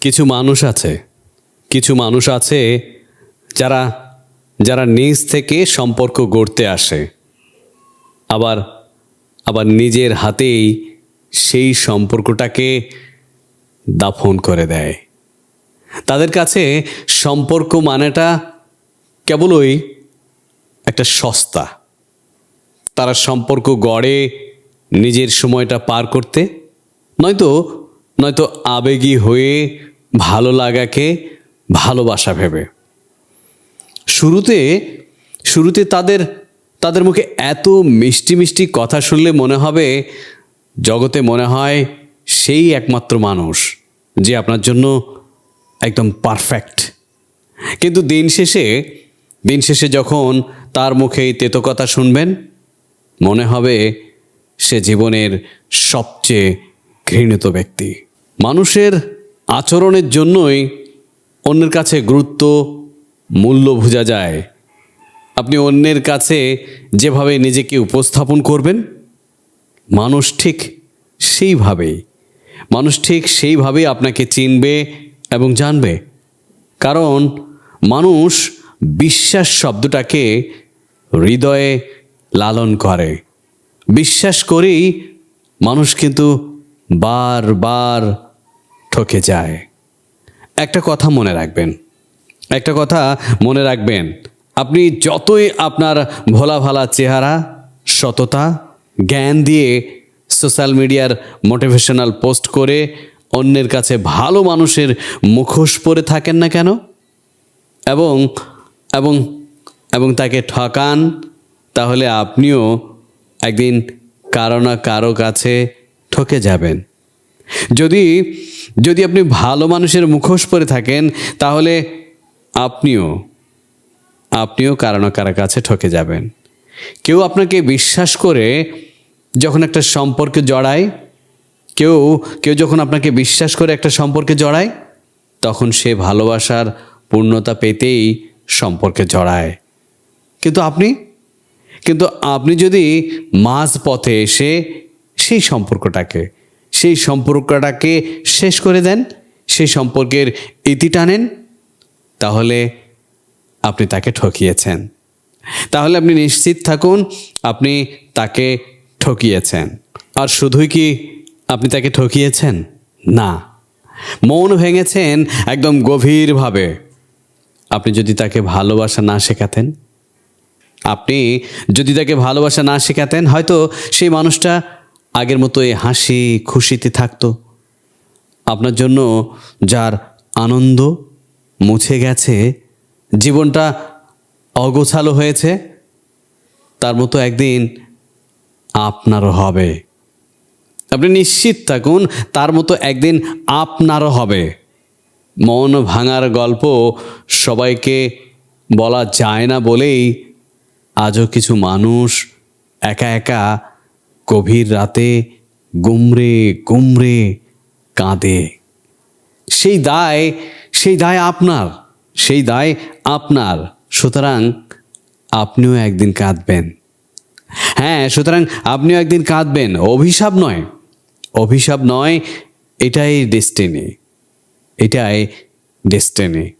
কিছু মানুষ আছে, কিছু মানুষ আছে যারা যারা নিজ থেকে সম্পর্ক গড়তে আসে, আবার আবার নিজের হাতেই সেই সম্পর্কটাকে দাফন করে দেয়। তাদের কাছে সম্পর্ক মানেটা কেবলই একটা সস্তা। তারা সম্পর্ক গড়ে নিজের সময়টা পার করতে, নয়তো নয়তো আবেগী হয়ে ভালো লাগাকে ভালোবাসা ভেবে। শুরুতে শুরুতে তাদের তাদের মুখে এত মিষ্টি মিষ্টি কথা শুনলে মনে হবে জগতে মনে হয় সেই একমাত্র মানুষ যে আপনার জন্য একদম পারফেক্ট। কিন্তু দিন শেষে দিন শেষে যখন তার মুখে এই তেতো কথা শুনবেন, মনে হবে সে জীবনের সবচেয়ে ঘৃণিত ব্যক্তি। মানুষের আচরণের জন্যই অন্যের কাছে গুরুত্ব, মূল্য বোঝা যায়। আপনি অন্যের কাছে যেভাবে নিজেকে উপস্থাপন করবেন, মানুষ ঠিক সেইভাবেই, মানুষ ঠিক সেইভাবেই আপনাকে চিনবে এবং জানবে। কারণ মানুষ বিশ্বাস শব্দটাকে হৃদয়ে লালন করে। বিশ্বাস করেই মানুষ কিন্তু বারবার ঠকে যায়। একটা কথা মনে রাখবেন। একটা কথা মনে রাখবেন। আপনি যতই আপনার ভোলা ভালা চেহারা, সততা, জ্ঞান দিয়ে সোশ্যাল মিডিয়ার মোটিভেশনাল পোস্ট করে অন্যের কাছে ভালো মানুষের মুখোশ পরে থাকেন না কেন? এবং এবং এবং তাকে ঠকান, তাহলে আপনিও একদিন কারও না কারও কাছে ঠকে যাবেন। যদি যদি আপনি ভালো মানুষের মুখোশ পরে থাকেন, তাহলে আপনিও আপনিও কারও না কাছে ঠকে যাবেন। কেউ আপনাকে বিশ্বাস করে যখন একটা সম্পর্কে জড়ায়, কেউ কেউ যখন আপনাকে বিশ্বাস করে একটা সম্পর্কে জড়ায়, তখন সে ভালোবাসার পূর্ণতা পেতেই সম্পর্কে জড়ায়। কিন্তু আপনি? কিন্তু আপনি যদি মাঝ পথে এসে সেই সম্পর্কটাকে সেই সম্পর্কটাকে শেষ করে দেন, সেই সম্পর্কের ইতি টানেন, তাহলে আপনি তাকে ঠকিয়েছেন। তাহলে আপনি নিশ্চিত থাকুন, আপনি তাকে ঠকিয়েছেন। আর শুধুই কি আপনি তাকে ঠকিয়েছেন? না। মন ভেঙেছেন একদম গভীরভাবে। আপনি যদি তাকে ভালোবাসা না শেখাতেন, আপনি যদি তাকে ভালোবাসা না শেখাতেন, হয়তো সেই মানুষটা আগের মতো এই হাসি খুশিতে থাকতো। আপনার জন্য যার আনন্দ মুছে গেছে, জীবনটা অগোছালো হয়েছে, তার মতো একদিন আপনারও হবে। আপনি নিশ্চিত থাকুন, তার মতো একদিন আপনারও হবে। মন ভাঙার গল্প সবাইকে বলা যায় না বলেই আজও কিছু মানুষ একা একা গভীর রাতে গুমরে গুমরে কাঁদে। সেই দায় সেই দায় আপনার, সেই দায় আপনার। সুতরাং আপনিও একদিন কাঁদবেন। হ্যাঁ সুতরাং আপনিও একদিন কাঁদবেন। অভিশাপ নয়। অভিশাপ নয়, এটাই ডেস্টিনি এটাই ডেস্টিনি